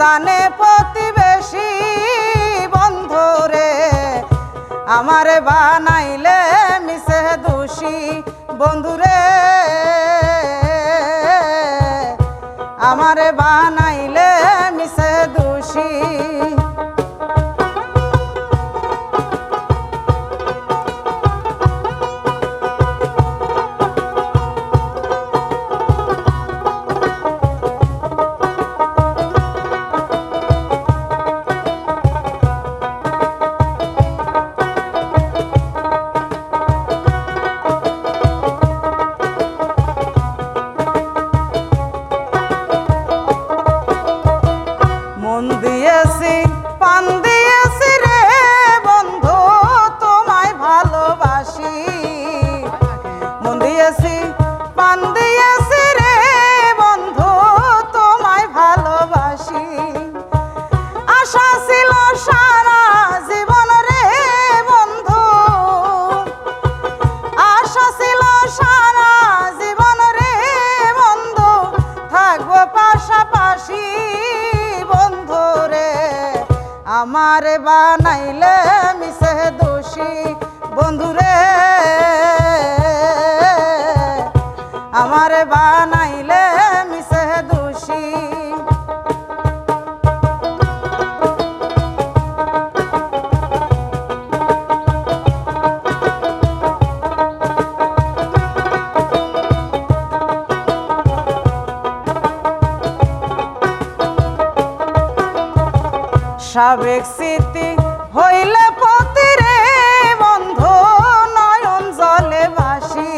জানে প্রতিবেশী বন্ধরে আমার বানাইলে মিশে দোষী বন্ধুরে আমার বানাইলে মিশে দোষী আমার বানাইলে মিশে দোষী। বন্ধুরে আমার বানাইলে সাবেক স্মৃতি হইলে পতি বন্ধ বন্ধু নয়ন জলে বাসি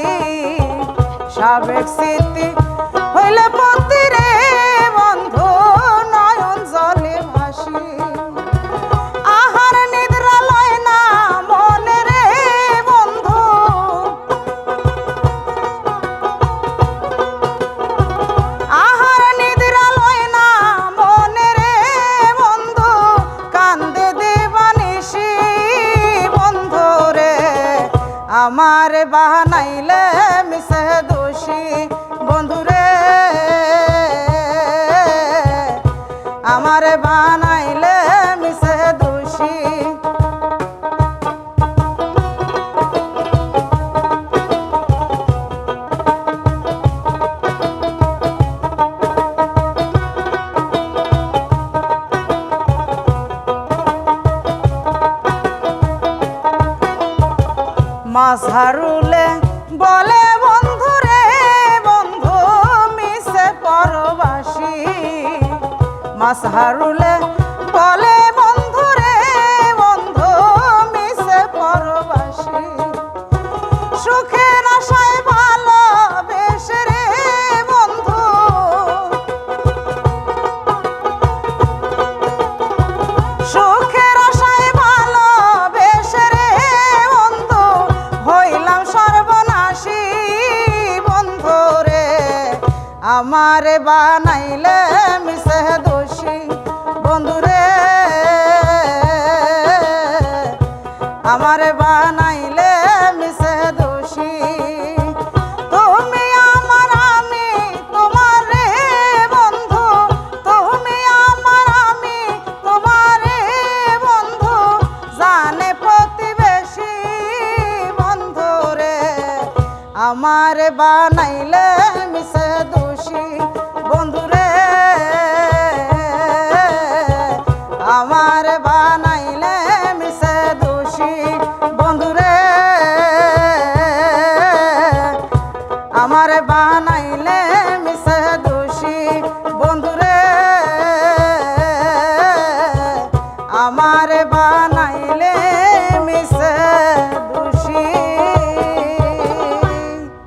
সাবেক আমার বাহানাইলে মাছ হারুলে বলে বন্ধু রে বন্ধু, মিশে পরবাসী। মাঝারুলে বলে বন্ধু রে বন্ধু, মিশে পরবাসী। সুখের আশায় আমার বানাইলে মিশে দোষী। বন্ধু রে, আমার বানাইলে মিশে দোষী। তুমি আমার, আমি তোমার বন্ধু। তুমি আমার, আমি তোমার বন্ধু। জানে প্রতিবেশী বন্ধু রে, আমার বানাইলে মিশে দোষী।